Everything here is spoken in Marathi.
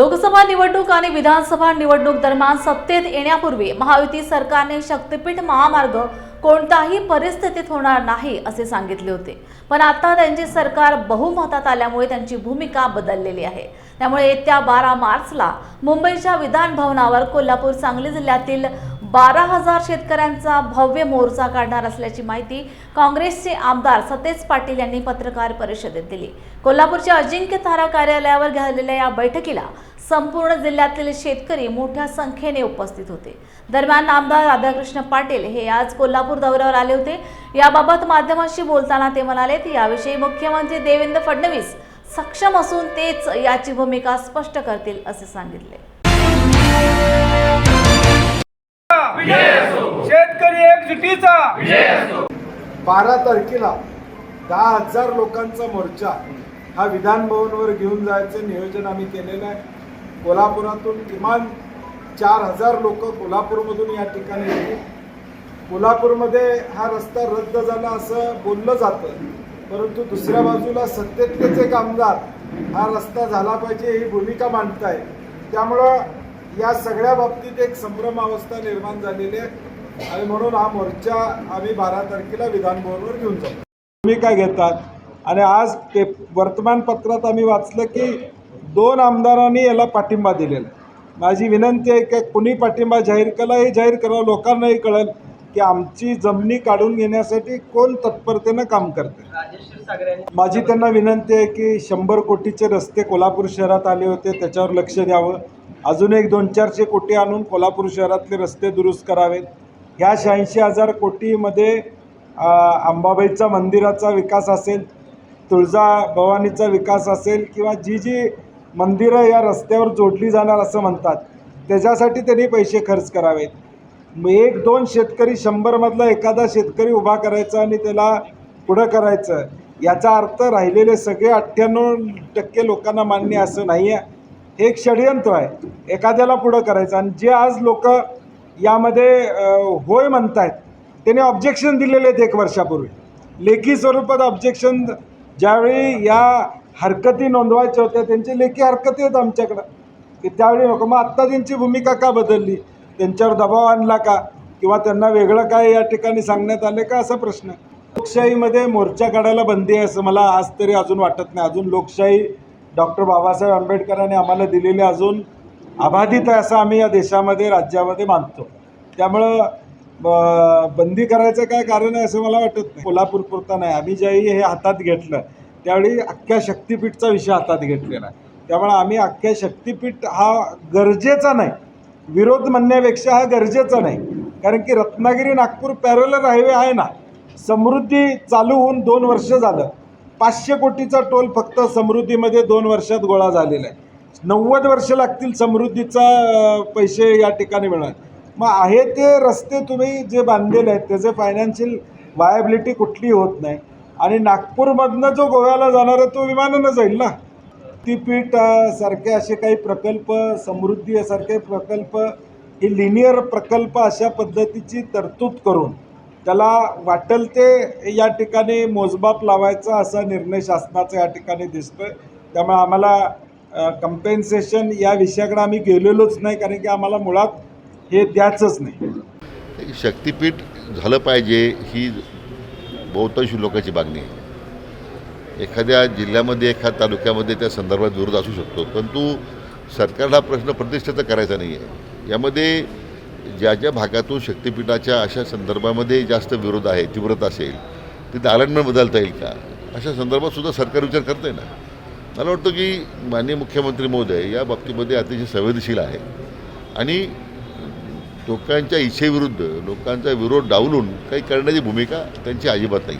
लोकसभा निवडणूक आणि विधानसभा निवडणूक दरम्यान सत्तेत येण्यापूर्वी महायुती सरकारने शक्तीपीठ महामार्ग कोणताही परिस्थितीत होणार नाही असे सांगितले होते. पण आता त्यांचे सरकार बहुमतात आल्यामुळे त्यांची भूमिका बदललेली आहे. त्यामुळे येत्या बारा मार्चला मुंबईच्या विधान भवनावर कोल्हापूर सांगली जिल्ह्यातील बारा हजार शेतकऱ्यांचा भव्य मोर्चा काढणार असल्याची माहिती काँग्रेसचे आमदार सतेज पाटील यांनी पत्रकार परिषदेत दिली. कोल्हापूरच्या अजिंक्य तारा कार्यालयावर झालेल्या या बैठकीला संपूर्ण जिल्ह्यातील शेतकरी मोठ्या संख्येने उपस्थित होते. दरम्यान आमदार राधाकृष्ण पाटील हे आज कोल्हापूर दौऱ्यावर आले होते. याबाबत माध्यमांशी बोलताना ते म्हणाले की याविषयी मुख्यमंत्री देवेंद्र फडणवीस सक्षम असून तेच याची भूमिका स्पष्ट करतील असे सांगितले. शेतकरी एकजुटीचा. बारा तारखेला दहा हजार लोकांचा मोर्चा हा विधान भवनवर घेऊन जायचं नियोजन आम्ही केलेलं आहे. कोल्हापुरातून किमान चार हजार लोक कोल्हापूरमधून या ठिकाणी येतील. कोल्हापूरमध्ये हा रस्ता रद्द झाला असं बोललं जातं परंतु दुसऱ्या बाजूला सत्तेतलेच एक आमदार हा रस्ता झाला पाहिजे ही भूमिका मांडताय त्यामुळं या सगळ्या बाबतीत एक संभ्रम अवस्था निर्माण झालेली आहे. आणि म्हणून हा मोर्चा आम्ही बारा तारखेला विधानभवनवर घेऊन जातो भूमिका घेतात? आणि आज ते वर्तमानपत्रात आम्ही वाचलं की दोन आमदारांनी याला पाठिंबा दिलेला माझी विनंती आहे की कुणी पाठिंबा जाहीर केला हे जाहीर करावं. लोकांनाही कळेल की आमची जमिनी काढून घेण्यासाठी कोण तत्परतेनं काम करते माझी त्यांना विनंती आहे की शंभर कोटीचे रस्ते कोल्हापूर शहरात आले होते त्याच्यावर लक्ष द्यावं. अजून एक दोन चारशे कोटी आणून कोल्हापूर शहरातले रस्ते दुरुस्त करावेत. ह्या शहाऐंशी हजार कोटीमध्ये अंबाबाईचा मंदिराचा विकास असेल तुळजा भवानीचा विकास असेल किंवा जी जी मंदिरं या रस्त्यावर जोडली जाणार असं म्हणतात त्याच्यासाठी त्यांनी पैसे खर्च करावेत. एक दोन शेतकरी शंभरमधला एखादा शेतकरी उभा करायचा आणि त्याला पुढं करायचं याचा अर्थ राहिलेले सगळे अठ्ठ्याण्णव टक्के लोकांना मान्य असं नाही आहे हे एक षडयंत्र आहे. एखाद्याला पुढं करायचं. आणि जे आज लोक यामध्ये होय म्हणत आहेत त्यांनी ऑब्जेक्शन दिलेले आहेत एक वर्षापूर्वी. लेखी स्वरूपात ऑब्जेक्शन ज्यावेळी या हरकती नोंदवायच्या होत्या त्यांची लेखी हरकती आहेत आमच्याकडं. की त्यावेळी नको मग आत्ता त्यांची भूमिका का बदलली? त्यांच्यावर दबाव आणला का? किंवा त्यांना वेगळं काय या ठिकाणी सांगण्यात आलं का? असा प्रश्न. लोकशाहीमध्ये मोर्चा काढायला बंदी आहे असं मला आज तरी अजून वाटत नाही. अजून लोकशाही डॉक्टर बाबासाहेब आंबेडकरांनी आम्हाला दिलेली अजून अबाधित आहे असं आम्ही या देशामध्ये राज्यामध्ये मानतो. त्यामुळं ब- बंदी करायचं काय कारण आहे असं मला वाटत नाही. कोल्हापूर पुरता नाही. आम्ही ज्यावेळी हे हातात घेतलं त्यावेळी अख्ख्या शक्तीपीठचा विषय हातात घेतलेला आहे. त्यामुळे आम्ही अख्ख्या शक्तीपीठ हा गरजेचा नाही. विरोध म्हणण्यापेक्षा हा गरजेचा नाही. कारण की रत्नागिरी नागपूर पॅरलर हायवे आहे ना समृद्धी चालू होऊन दोन वर्ष झालं. पाचशे कोटीचा टोल फक्त समृद्धीमध्ये दोन वर्षात गोळा झालेला आहे. नव्वद वर्ष लागतील समृद्धीचा पैसे या ठिकाणी मिळणार. मग आहे ते रस्ते तुम्ही जे बांधलेले आहेत त्याचे फायनान्शियल वायबिलिटी कुठली होत नाही. आणि नागपूरमधनं जो गोव्याला जाणार आहे तो विमानानं जाईल ना? ती पीठ सारखे असे काही प्रकल्प समृद्धी सारखे प्रकल्प हे लिनियर प्रकल्प अशा पद्धतीची तरतूद करून त्याला वाटेल ते या ठिकाणी मोजमाप लावायचा असा निर्णय शासनाचा या ठिकाणी दिसतो आहे त्यामुळे आम्हाला कम्पेन्सेशन या विषयाकडे आम्ही गेलेलोच नाही कारण की आम्हाला मुळात हे द्यायचंच नाही. शक्तीपीठ झालं पाहिजे ही बहुतांश लोकांची मागणी आहे. एखाद्या जिल्ह्यामध्ये एखाद्या तालुक्यामध्ये त्या संदर्भात विरोध असू शकतो परंतु सरकारला प्रश्न प्रतिष्ठेचा करायचा नाही आहे यामध्ये ज्या ज्या भागातून शक्तिपीठाच्या अशा संदर्भामध्ये जास्त विरोध आहे तीव्रता असेल तिथे आलंडन बदलता येईल का? अशा संदर्भात सुद्धा सरकार विचार करते आहे ना. मला वाटतं की माननीय मुख्यमंत्री महोदय या बाबतीमध्ये अतिशय संवेदनशील आहे. आणि लोकांच्या इच्छेविरुद्ध लोकांचा विरोध डावलून काही करण्याची भूमिका त्यांची अजिबात नाही.